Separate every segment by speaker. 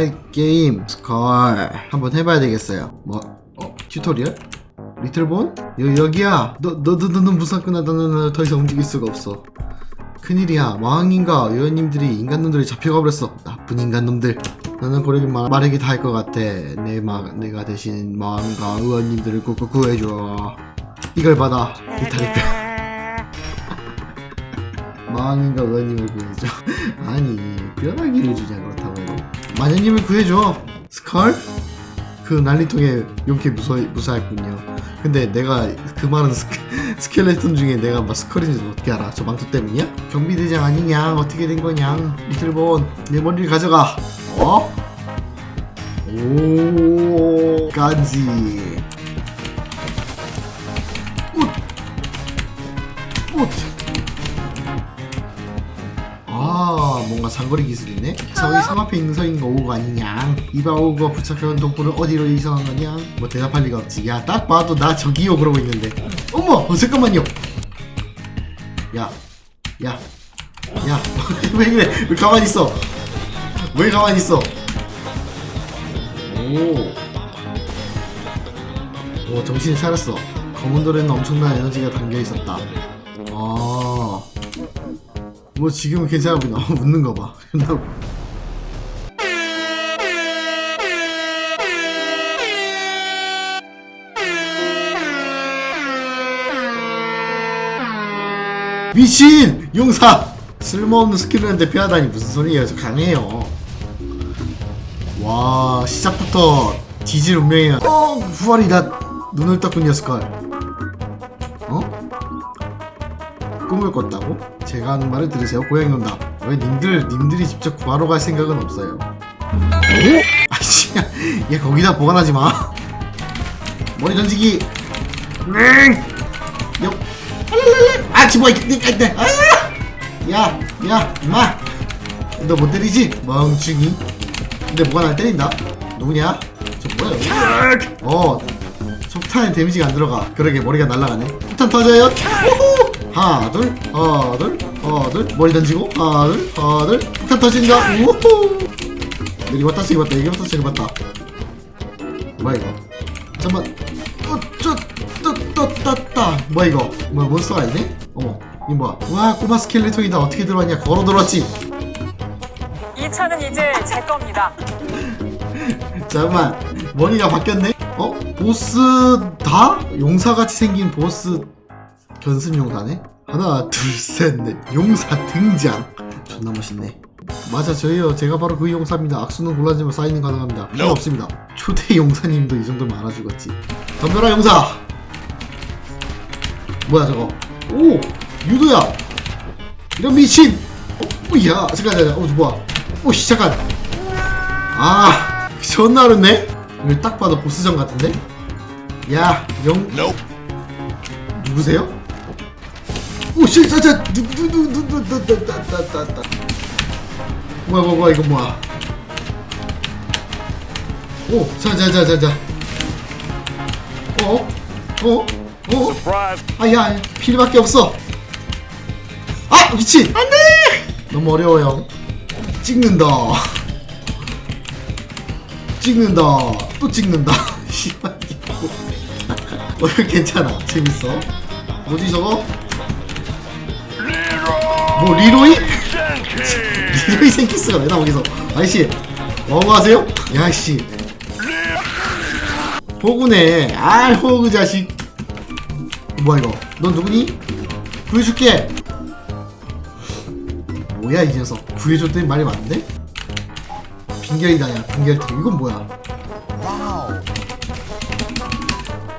Speaker 1: 할 게임 스컬 한번 해봐야 되겠어요. 뭐 어? 튜토리얼? 리틀본? 여, 여기야. 너, 너, 너, 너는 무사 끝나다 너는 더 이상 움직일 수가 없어. 큰일이야. 왕인가 의원님들이 인간놈들이 잡혀가 버렸어. 나쁜 인간놈들. 나는 고래기 말, 말하기 다 할 것 같아. 내 마, 내가 대신 왕과 의원님들을 꾹꾹 구해줘. 이걸 받아. 이탈리뼈. 마왕인가 의원님을 구해줘. 아니, 뼈다귀를 주자, 그렇다고. 마녀님을 구해줘. 스컬? 그 난리통에 용케 무서, 무사했군요. 근데 내가 그 많은 스케, 스켈 레톤 중에 내가 막 스컬인지 어떻게 알아? 저 망토 때문이야? 경비대장 아니냐? 어떻게 된 거냐? 이틀본, 내 머리를 가져가. 어? 오, 까지. 꽃! 꽃! 뭔가 장거리 기술이네? 성 앞에 있는 서인 거 오고 아니냐? 이봐 오고 부착해온 동포를 어디로 이송한 거냐? 뭐 대답할 리가 없지. 야 딱 봐도 나 저기요 그러고 있는데. 어머 어, 잠깐만요. 야 야 야. 왜 그래? 왜 가만히 있어? 왜 가만히 있어? 오, 오 정신이 차렸어. 검은 돌에는 엄청난 에너지가 담겨 있었다. 아 뭐 지금은 괜찮아 보이나? 어, 웃는 거 봐. 나 미친! 용사! 쓸모없는 스킬을 대표하다니 무슨 소리예요? 저 강해요. 와 시작부터 뒤질 운명이야. 어 부활이다. 눈을 떴군 녀석걸. 어? 꿈을 꿨다고? 제가 하는 말을 들으세요. 고양이 온다. 왜 님들 님들이 직접 구하러 갈 생각은 없어요. 아씨 얘 거기다 보관하지 마. 머리 던지기. 응 여. 아 집어 이때 야야 임마. 너 못 때리지? 멍충이. 근데 뭐가 날 때린다. 누구냐? 저 뭐야 어 속탄에 데미지가 안 들어가. 그러게 머리가 날아가네. 폭탄 터져요. 우후! 하나 둘 하나 둘 하나 둘. 머리 던지고 하나 둘 하나 둘. 폭탄 터진다 우후. 여기 왔다 저기 왔다. 여기 왔다 저기 왔다. 뭐야 이거? 잠깐만. 또또또또따 뭐야 이거? 뭐야 몬스터가 있네? 어머 이거 뭐야? 와 꼬마 스켈레톤이다. 어떻게 들어왔냐? 걸어 들어왔지.
Speaker 2: 이 차는 이제 제 겁니다.
Speaker 1: 잠깐만. 머리가 바뀌었네? 어? 보스 다? 용사같이 생긴 보스 견습 용사네 하나 둘셋넷. 용사 등장. 존나 멋있네. 맞아 저희요. 제가 바로 그 용사입니다. 악수는 골라지면 사인은 가능합니다. 필요 없습니다. 초대 용사님도 이 정도면 알아 죽었지. 덤벼라 용사! 뭐야 저거? 오! 유도야! 이런 미친! 어 뭐야 잠깐 잠깐. 어 뭐야? 오씨 잠깐. 아 존나 어렵네. 이거 딱 봐도 보스전 같은데? 야영 누구세요? 오씨 자자 누누누누누누누누누누 뭐야 뭐야 뭐야 이거 뭐야 오 자자자자자 어? 어? 어? 아야 필요밖에 없어 아 미친 안돼 너무 어려워요 찍는다 찍는다 또 찍는다 어 이거 괜찮아 재밌어 뭐지 저거 뭐 리로이? 리로이 생키스가 왜 나와 거기서 아이씨 뭐하고 하세요? 야씨. 호구네. 아 호구 자식. 뭐야 이거? 넌 누구니? 구해줄게. 뭐야 이 녀석. 구해줬더니 말이 많은데? 빙결이다 야 빙결트 이건 뭐야?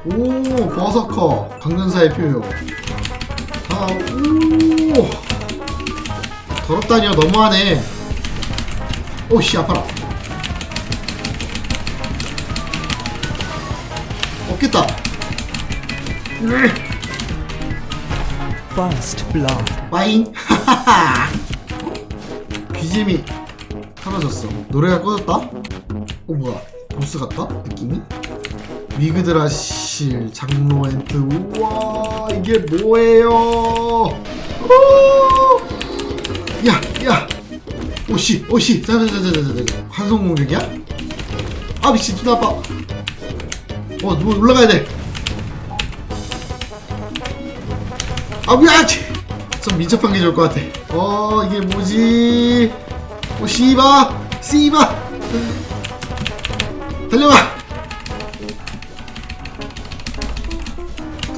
Speaker 1: 오 버서커. 강전사의 표요. 아 오 더럽다니요 너무하네 오씨 아파라 없겠다
Speaker 3: First blood.
Speaker 1: 와잉 BGM이 사라졌어 노래가 꺼졌다? 어 뭐야 보스 같다? 느낌이? 위그드라실 장로 엔트 우와 이게 뭐예요 오! 야! 야! 오씨 오씨. 자자자자자자. 환송 공격이야? 아 미친 눈 아파. 어 누구 올라가야 돼아 미안 좀 민첩한 게 좋을 것 같아. 어 이게 뭐지? 오 씨바 씨바. 달려가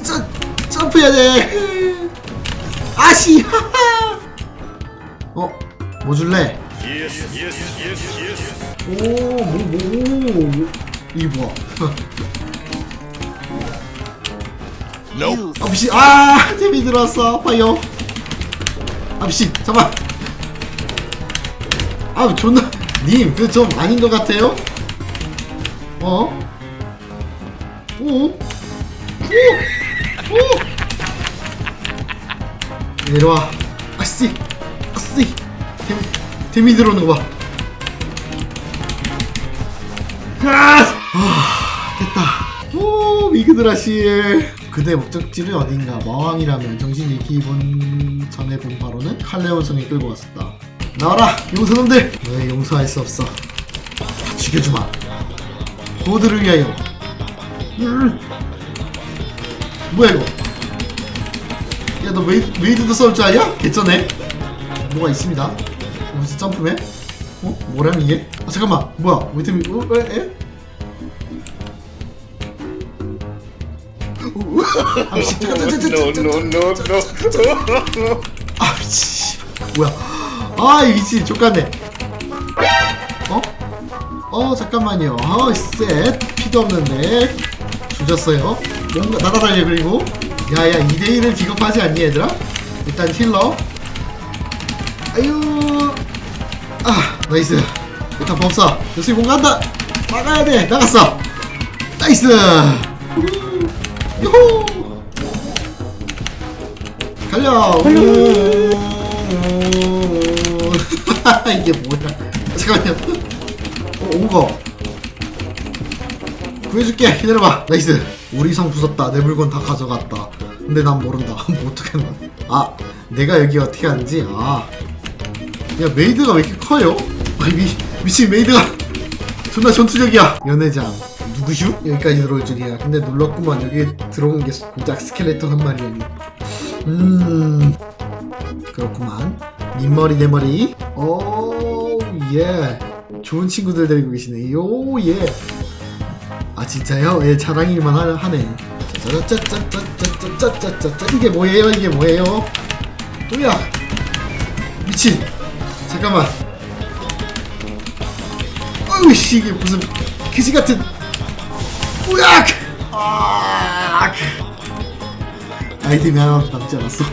Speaker 1: 점, 점프해야 돼. 아 씨. 하하 어? 뭐 줄래? 오, 뭐, 뭐, 이게 뭐야? 아, 미친, 아, 템이 들어왔어. 아파요. 아, 미친, 잠깐. 아, 존나, 님, 그 좀 아닌 것 같아요? 어? 오? 오? 오? 내려와. 아씨, 아씨. 템, 템이 들어오는 거 봐. 아, 아, 됐다. 오, 미그드라시. 그대 목적지는 어딘가 마왕이라면 정신이 기본 전에 본 바로는 칼레온성에 끌고 갔었다. 나와라, 용서놈들. 왜 용서할 수 없어? 다 죽여주마. 호드를 위하여. 음. 뭐야 이거? 야, 너 웨이, 웨이드도 싸울 줄 아냐? 개쩌네. 뭐가 있습니다. 무슨 점프맨? 어? 뭐람 이게? 아 잠깐만 뭐야 왜 때문에 어? 에? 에? 아 미친. 아 미친 뭐야 아이 미친 족같네 어? 어 잠깐만요 아셋 피도 없는데 조졌어요 뭔가 날아다녀 그리고 야야 2대1을 비겁하지 않니 얘들아? 일단 힐러 아유. 아 나이스. 일단 법사 요새 뭔가 한다. 막아야 돼. 나갔어. 나이스. 요호 오. 이게 뭐야. 잠깐만요. 어, 온거. 구해줄게. 기다려봐. 나이스. 우리 성 부쉈다. 내 물건 다 가져갔다. 근데 난 모른다. 뭐 어떻게 하나 아 내가 여기 어떻게 하는지? 아 야 메이드가 왜 이렇게 커요? 아니 미, 미친 메이드가 존나 전투적이야. 연회장. 누구슈? 여기까지 들어올 줄이야. 근데 놀랐구만 여기 들어온 게 고작 스켈레톤 한 마리라니 음. 그렇구만. 민머리 내 머리. 오예. 좋은 친구들 데리고 계시네. 요예. 아 진짜요? 예 자랑일만 하, 하네. 짜짜짜짜짜짜짜짜짜짜 이게 뭐예요? 이게 뭐예요? 또야! 미친 잠깐만. 어우 씨 이게 무슨 그지 같은. 우악! 아 아이템이 하나 남지 않았어